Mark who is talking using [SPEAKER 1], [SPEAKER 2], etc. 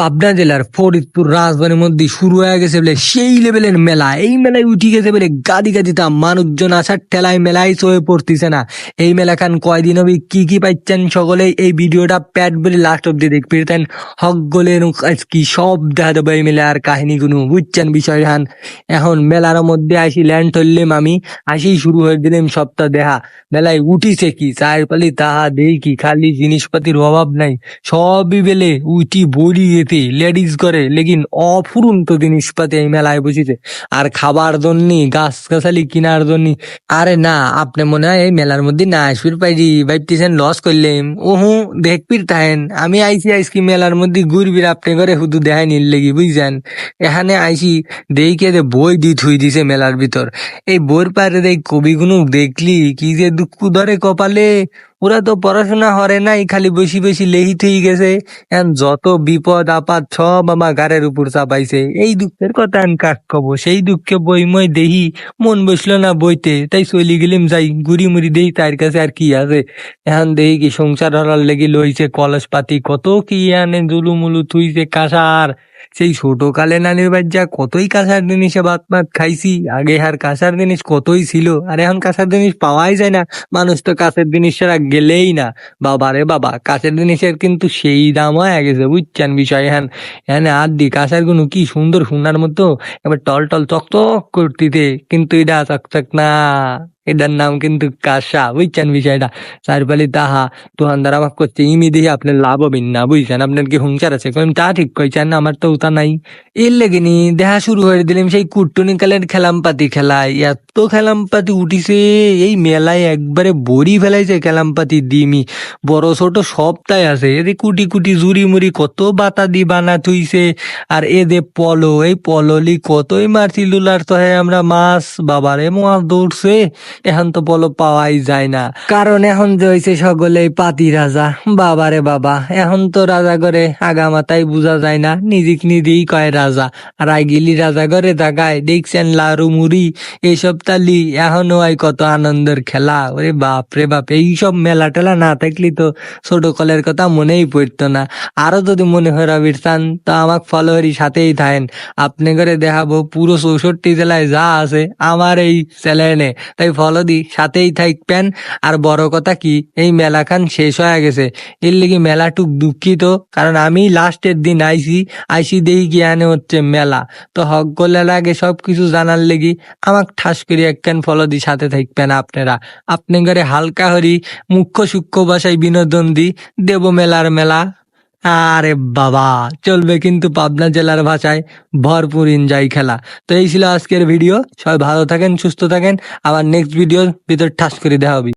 [SPEAKER 1] পাবনা জেলার ফরিদপুর রাজবাড়ির মধ্যে শুরু হয়ে গেছে বলে সেই লেভেলের মেলা। এই মেলায় উঠি গেছে বলে গাদি গাদি তা মানুষজন আসার ঠেলায় মেলায় চয়ে পড়তিছে না। এই মেলা খান কয়দিন হবে, কি কি পাইছেন সকলে? এই ভিডিওটা প্যাট বলে লাস্ট অব্দি দেখবেন। হক গলে কি সব দেখা দেবো এই মেলার কাহিনী গুলো বুঝছেন বিষয় হান এখন মেলার মধ্যে আসি ল্যান্ড ধরলাম আমি আসি শুরু হয়ে দিলাম সপ্তাহ দেখা। মেলায় উঠিছে কি? চার পালি, তাহা কি খালি জিনিসপাতির অভাব নাই। সবই বেলে উঠি বড়ি এতে লেডিস করে লেকিন অফুরন্ত জিনিসপাতি এই মেলায় বসেছে। আর খাবার জন্যে গাছ গাছালি কেনার জন্য আরে না, আপনি মনে হয় এই মেলার মধ্যে না আসবির পাইরি ভাবতেছেন লস করলেন ওহু দেখবির তাহেন, আমি আইসি আইসকি মেলার মধ্যে ঘুরবির আপনি করে শুধু দেখাই নিল লেগে, বুঝছেন? এখানে আইসি দেখে দে বই দি থুই দিছে মেলার ভিতর। এই বইয়ের পারে দেখ কবিগুলো দেখলি, কি যে দুঃখ ধরে কপালে। ওরা তো পড়াশোনা হরে নাই, খালি বেশি বেশি লেহি থই গেছে। এখন যত বিপদ, আপদ সব আমার গাড়ের উপর চাপাইছে। এই দুঃখের কথা আমি কাক কব? সেই দুঃখে মই দেহি, মন বসল না বইতে। তাই চলি গেলিম, যাই গুড়ি মুড়ি দেই তার কাছে আর কি আছে? এখন দেহি কি সংসার হরার লেগে লইছে, কলস পাতি, কত কি আনে জুলুমুলু থুইছে কাঁসার। সেই ছোট কালে নানির বাচ্চা কতই কাঁসার জিনিসে ভাত ভাত খাইছি, আগে আর কাঁসার জিনিস কতই ছিল, আর এখন কাঁসার জিনিস পাওয়াই যায় না। মানুষ তো কাঁচের জিনিস ছাড়া গেলেই না। বাবা রে বাবা কাঁচের জিনিসের কিন্তু সেই দাম হয়ে গেছে, বুঝছেন বিষয়? হ্যান হ্যাঁ আর দি কাঁসারগুলো কি সুন্দর সোনার মতো, এবার টল টল চকচক করতিতে, কিন্তু এটা চকচক না। এটার নাম কিন্তু কাঁসা বুঝছেন বিষয়টা? চারপালি তাহা দোকানদার আমাকে করছে ইমি দিয়ে আপনার লাভ হবেন না বুঝছেন? আপনার কি হুংচার আছে? কইম, তা ঠিক কইছেন, আমার তো উতা নাই। এর লেগেনি দেখা শুরু করে দিলাম সেই কুট্টুনি কালের খেলাম পাতি খেলায়। এত খেলাম পাতি উঠিছে, এই মেলায় একবারে বড়ি ফেলাইছে খেলাম পাতি দিমি। বড় ছোট সবটাই আছে এদের কুটি কুটি জুড়ি মুড়ি কত বাতা দি বানা থুইছে। আর এদে পলো, এই পললি কতই মারছি লুলার তো হ্যাঁ আমরা মাছ বাবারে মাছ দৌড়ছে। এখন তো পলো পাওয়াই যায় না। কারণ এখন যে সকলেই পাতি রাজা। বাবারে বাবা, এখন তো রাজা করে আগা মাথায় বোঝা যায় না, নিজিক নিদিই কয় রাজা। আর আইগিলি রাজা করে তাকায়, দেখছেন লারু মুড়ি এইসব তালি এখনও হয় কত আনন্দের খেলা। ওরে বাপ রে বাপ, এইসব মেলা টেলা না থাকলে তো ছোট কলের কথা মনেই পড়তো না। আরও যদি মনে হয় রবির চান তা আমাক ফলোয়ারি সাথেই থাকেন। আপনি করে দেখাবো পুরো চৌষট্টি জেলায় যা আছে, আমার এই চ্যানেলে। তাই ফলো দি, সাথেই থাকবেন। আর বড় কথা কি, এই মেলা খান শেষ হয়ে গেছে। এর লেগে মেলাটুক দুঃখিত, কারণ আমি লাস্টের দিন আইসি আইসি দেই জ্ঞানে হচ্ছে মেলা। তো হক গোলের আগে সবকিছু জানার লেগি আমাক ঠাস করে একখান ফলো দি, সাথে থাকবেন আপনারা। আপনি ঘরে হালকা হরি, মুখ্য সূক্ষ্ম ভাষায় বিনোদন দি, দেব মেলার মেলা। আরে বাবা, চলবে কিন্তু পাবনা জেলার ভাষায় ভরপুর এনজয় খেলা। তো এই ছিল আজকের ভিডিও সবাই ভালো থাকেন, সুস্থ থাকেন। আবার নেক্সট ভিডিওর ভিতর ঠাস করে দেওয়া হবে।